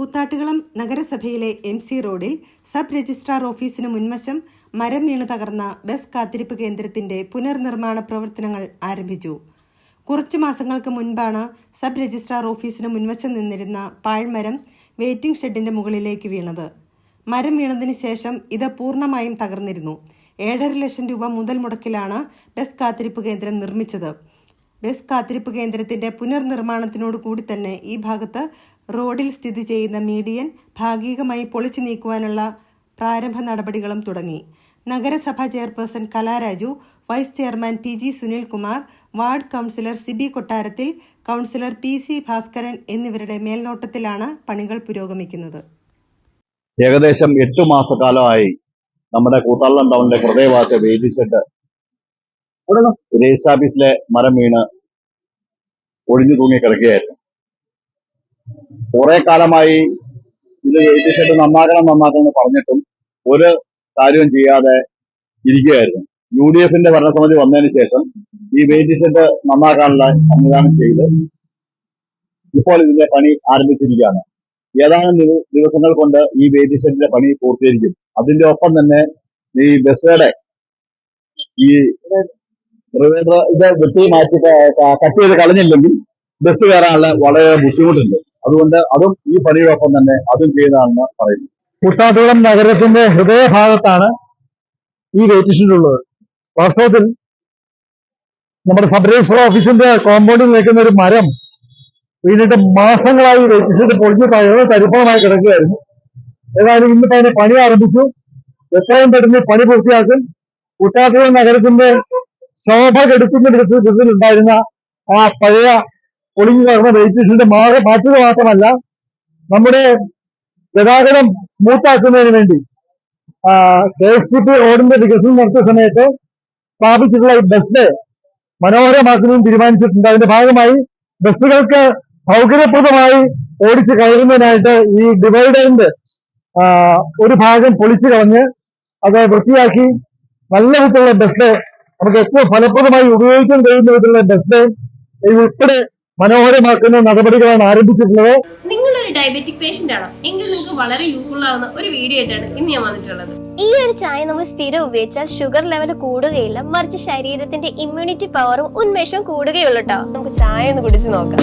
കൂത്താട്ടുകുളം നഗരസഭയിലെ M C റോഡിൽ sub registrar ഓഫീസിന് മുൻവശം മരം വീണു തകർന്ന ബസ് കാത്തിരിപ്പ് കേന്ദ്രത്തിന്റെ പുനർനിർമ്മാണ പ്രവർത്തനങ്ങൾ ആരംഭിച്ചു. കുറച്ചു മാസങ്ങൾക്ക് മുൻപാണ് സബ് രജിസ്ട്രാർ ഓഫീസിന് മുൻവശം നിന്നിരുന്ന പാഴ്മരം വെയിറ്റിംഗ് ഷെഡിന്റെ മുകളിലേക്ക് വീണത്. മരം വീണതിന് ശേഷം ഇത് പൂർണമായും തകർന്നിരുന്നു. ഏഴര ലക്ഷം രൂപ മുതൽ മുടക്കിലാണ് ബസ് കാത്തിരിപ്പ് കേന്ദ്രം നിർമ്മിച്ചത്. ബസ് കാത്തിരിപ്പ് കേന്ദ്രത്തിന്റെ പുനർനിർമ്മാണത്തിനോട് കൂടി തന്നെ ഈ ഭാഗത്ത് റോഡിൽ സ്ഥിതി ചെയ്യുന്ന മീഡിയൻ ഭാഗികമായി പൊളിച്ചു നീക്കുവാനുള്ള പ്രാരംഭ നടപടികളും തുടങ്ങി. നഗരസഭാ chairperson Kalaraju vice chairman P G Sunilkumar ward councillor Siby Kottarathil councillor P C Bhaskaran എന്നിവരുടെ മേൽനോട്ടത്തിലാണ് പണികൾ പുരോഗമിക്കുന്നത്. ഏകദേശം എട്ടു മാസക്കാലമായി നമ്മുടെ കൂത്താളം ടൗണിലെ ഹൃദയഭാഗത്തെ ഷെഡ് രജിസ്റ്റർ ഓഫീസിലെ മരം വീണ് ഒഴിഞ്ഞു തൂങ്ങി കിടക്കുകയായിരുന്നു. കുറെ കാലമായി ഇത് എഴുതിച്ചിട്ട് നന്നാക്കണം നന്നാക്കണം എന്ന് പറഞ്ഞിട്ടും ഒരു കാര്യവും ചെയ്യാതെ ഇരിക്കുകയായിരുന്നു. യു ഡി എഫിന്റെ ഭരണസമിതി വന്നതിന് ശേഷം ഈ വെയിറ്റ് ഷെഡ് നന്നാക്കാനുള്ള സംവിധാനം ചെയ്ത് ഇപ്പോൾ ഇതിന്റെ പണി ആരംഭിച്ചിരിക്കുകയാണ്. ഏതാനും ദിവസങ്ങൾ കൊണ്ട് ഈ വെയിറ്റ് ഷെഡിന്റെ പണി പൂർത്തീകരിക്കും. അതിന്റെ ഒപ്പം തന്നെ ഈ ബസ്സുകളുടെ ഈ റിവേറ്റർ ഇത് വെട്ടി മാറ്റി കട്ട് ചെയ്ത് കളഞ്ഞില്ലെങ്കിൽ ബസ് കയറാനുള്ള വളരെ ബുദ്ധിമുട്ടുണ്ട്. അതുകൊണ്ട് അതും ഈ പണിയോടൊപ്പം തന്നെ അതും ചെയ്താണെന്ന് പറയുന്നു. കുത്താട്ടുകുളം നഗരത്തിന്റെ ഹൃദയഭാഗത്താണ് ഈ വെയിറ്റ് ഉള്ളത്. വാസ്തവത്തിൽ നമ്മുടെ സബ് രജിസ്റ്റർ ഓഫീസിന്റെ കോമ്പൗണ്ടിൽ നിൽക്കുന്ന ഒരു മരം വീണിട്ട് മാസങ്ങളായി വെയിറ്റ് ഷെഡ് പൊളിഞ്ഞു കിടക്കുകയായിരുന്നു. ഏതായാലും ഇന്നിപ്പോ അതിന്റെ പണി ആരംഭിച്ചു. എത്രയും പെട്ടെന്ന് പണി പൂർത്തിയാക്കും. കുട്ടാട്ടുകുളം നഗരത്തിന്റെ ശോഭ കെടുക്കുന്ന ഉണ്ടായിരുന്ന ആ പഴയ ഒളിഞ്ഞു തകർന്ന വെയിറ്റ് മാറി മാറ്റുക മാത്രമല്ല നമ്മുടെ ഗതാഗതം സ്മൂത്ത് ആക്കുന്നതിന് വേണ്ടി കെ എസ് സി പി റോഡിന്റെ വികസനം നടത്തിയ സമയത്ത് സ്ഥാപിച്ചിട്ടുള്ള ഈ ബസ് ഡേ മനോഹരമാക്കുന്നതിന് തീരുമാനിച്ചിട്ടുണ്ട്. അതിന്റെ ഭാഗമായി ബസ്സുകൾക്ക് സൗകര്യപ്രദമായി ഓടിച്ചു കയറുന്നതിനായിട്ട് ഈ ഡിവൈഡറിന്റെ ഒരു ഭാഗം പൊളിച്ചു കളഞ്ഞ് അത് വൃത്തിയാക്കി നല്ല വിധത്തിലുള്ള ബസ് നമുക്ക് ഏറ്റവും ഫലപ്രദമായി ഉപയോഗിക്കാൻ കഴിയുന്ന വിധത്തിലുള്ള ബസ് ഡേ ഉൾപ്പെടെ മനോഹരമാക്കുന്ന നടപടികളാണ് ആരംഭിച്ചിട്ടുള്ളത്. നിങ്ങൾ ഒരു ഡയബറ്റിക് പേഷ്യന്റ് ആണോ? എങ്കിൽ നിങ്ങൾക്ക് വളരെ യൂസ്ഫുൾ ആവുന്ന ഒരു വീഡിയോ ആയിട്ടാണ് ഇന്ന് ഞാൻ വന്നിട്ടുള്ളത്. ഈ ഒരു ചായ നമ്മൾ സ്ഥിരം ഉപയോഗിച്ചാൽ ഷുഗർ ലെവൽ കൂടുകയില്ല മറിച്ച് ശരീരത്തിന്റെ ഇമ്മ്യൂണിറ്റി പവറും ഉന്മേഷവും കൂടുകയുള്ളൂ കേട്ടോ നമുക്ക് ചായ ഒന്ന് കുടിച്ച് നോക്കാം.